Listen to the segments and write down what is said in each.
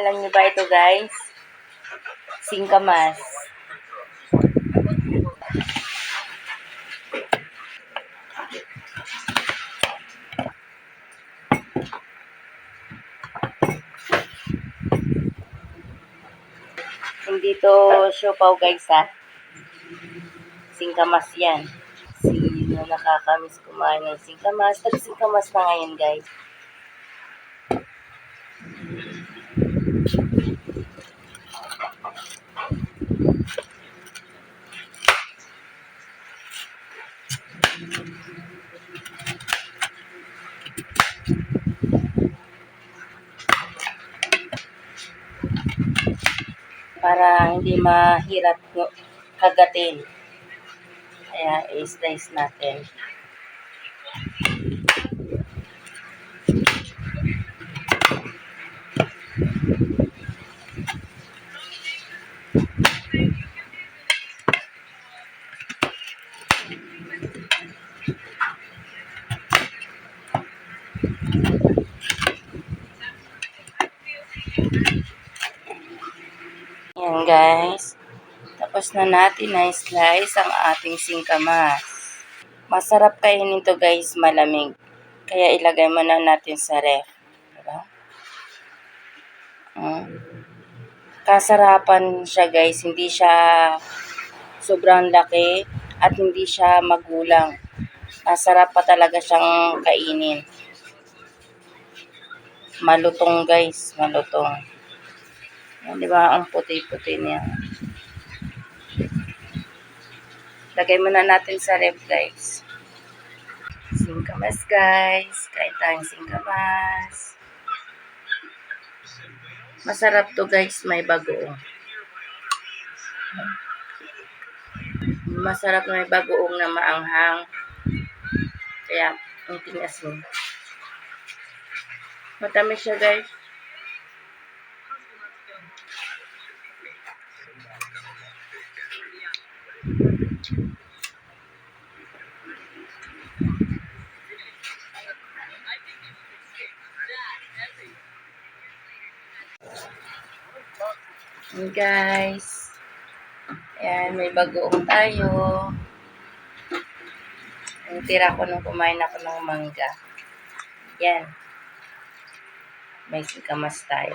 Alam niyo ba ito guys? Singkamas. Hindi to siopaw guys ha. Singkamas yan. Sino nakakamiss kumain ng singkamas? Tag-singkamas na ngayon guys. Para hindi mahirap kagatin. Kaya i-slice natin. Yan guys. Tapos na natin na slice ang ating singkamas. Masarap kainin to guys, malamig. Kaya ilagay mo na natin sa ref. Diba? Mm. Kasarapan siya guys, hindi siya sobrang laki at hindi siya magulang. Masarap pa talaga siyang kainin. Malutong guys, malutong. Yan, di ba? Ang puti-puti niya. Lagay muna natin sa ref, guys. Singkamas, guys. Kain tayong singkamas. Masarap to, guys. May bagoong. Masarap na may bagoong na maanghang. Kaya, ang tinas mo. Matamis siya, guys. Yan guys. Ayan, may bagoong tayo. Ang tira ko nung kumain ako ng mangga. Yan. May sikamas tayo.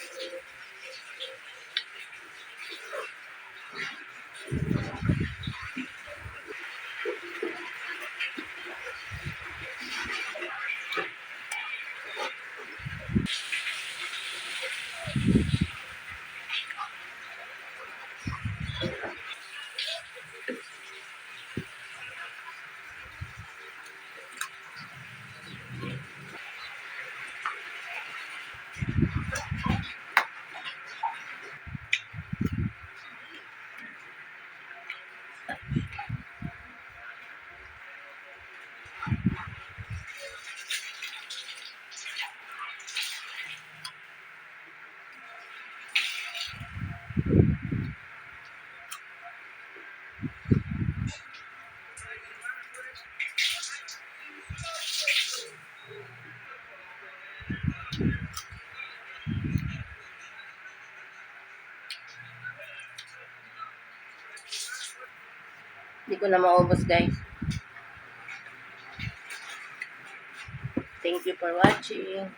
Hindi ko na maubos guys. Thank you for watching.